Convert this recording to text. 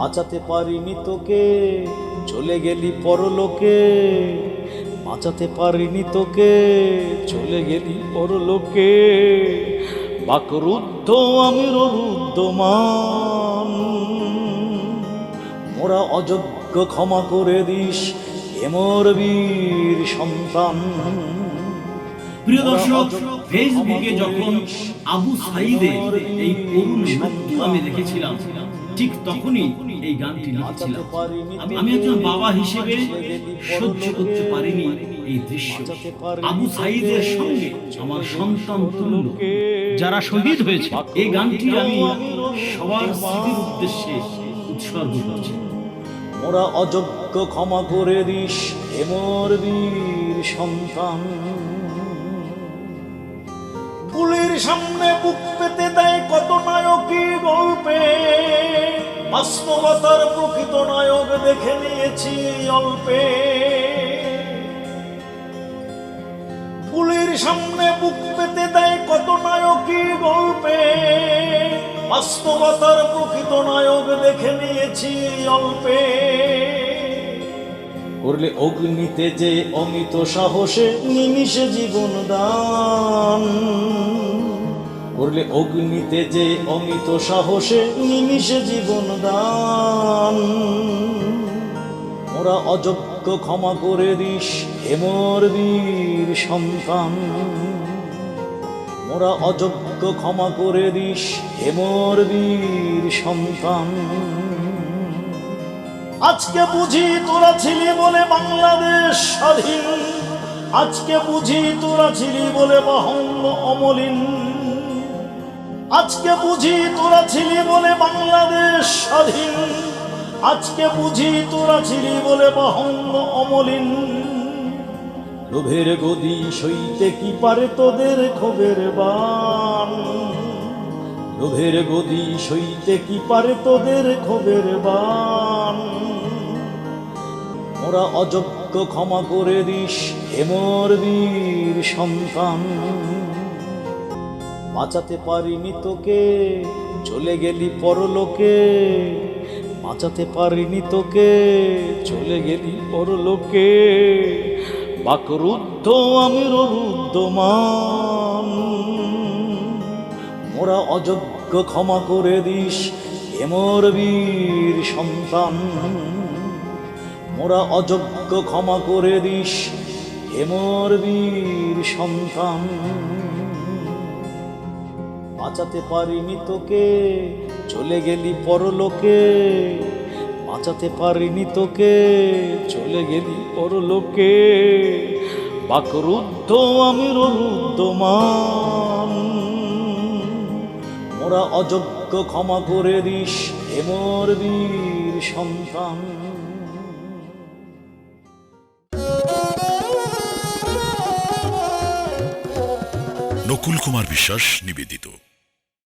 বাঁচাতে পারিনি তোকে চলে গেলি পরলোকে। বাঁচাতে পারিনি তোকে চলে গেলি পরলোকে। বাকরুদ্ধ আমি রুদ্ধমান। মোরা অযোগ্য ক্ষমা করে দিস এমর বীর সন্তান। প্রিয় দর্শক ফেসবুকে যখন আবু সাইদের এই করুণ আমি দেখেছিলাম ঠিক তখনই এই গানটি লিখেছিলাম। আমি- একজন বাবা হিসেবে সহ্য করতে পারিনি এই দৃশ্য। আবু সাইদের সঙ্গে আমার সন্তান তুল্য। যারা শহীদ হয়েছে এই গানটি আমি সবার স্মৃতির উদ্দেশ্যে উৎসর্গ করছি। মোরা অযোগ্য ক্ষমা করে দিস এমর বীর সন্তান। পুলির সামনে বুক পেতে দেয় বাস্তবতার প্রকৃত নায়ক দেখে নিয়েছি অল্পে। পুলির সামনে বুক পেতে দেয় কত নায়কই গল্পে। বাস্তবতার প্রকৃত নায়ক দেখে নিয়েছি অল্পে। করলে অগ্নিতে যে অমিত সাহসে নিমিষে জীবন দান। করলে অগ্নিতে যে অমিত সাহসে নিমিষে জীবন দান। ওরা অযোগ্য ক্ষমা করে দিস হেমর বীর সন্তান। মোরা অযোগ্য ক্ষমা করে দিস হেমর বীর সন্তান। আজকে বুঝি তোরা ছিলি বলে বাংলাদেশ স্বাধীন। আজকে বুঝি তোরা ছিলি বলে বাহঙ্গ অমলিন। আজকে বুঝি তোরা ছিলি বলে বাংলাদেশ স্বাধীন। আজকে বুঝি তোরা ছিলি বলে বাহঙ্গ অমলিন। লোভের গদি সইতে কি পারে তোদের ক্ষোভের বান? লোভের গদি সইতে কি পারে তোদের ক্ষোভের বান? ওরা অযোগ্য ক্ষমা করে দিস হেমর বীর সন্তান। বাঁচাতে পারিনি তোকে, চলে গেলি পরলোকে। বাঁচাতে পারিনি তোকে, চলে গেলি পরলোকে। বাকরুদ্ধ আমি রুদ্ধমান। মোরা অযোগ্য ক্ষমা করে দিস হেমর বীর সন্তান। মোরা অযোগ্য ক্ষমা করে দিস হেমর বীর সন্তান। বাঁচাতে পারিনি তোকে, চলে গেলি পরলোকে। বাঁচাতে পারিনি তোকে, চলে গেলি পরলোকে। বাকরুদ্ধ আমি রুদ্ধমান মোরা অযোগ্য ক্ষমা করে দিস হেমর বীর সন্তান। নকুল কুমার বিশ্বাস নিবেদিত।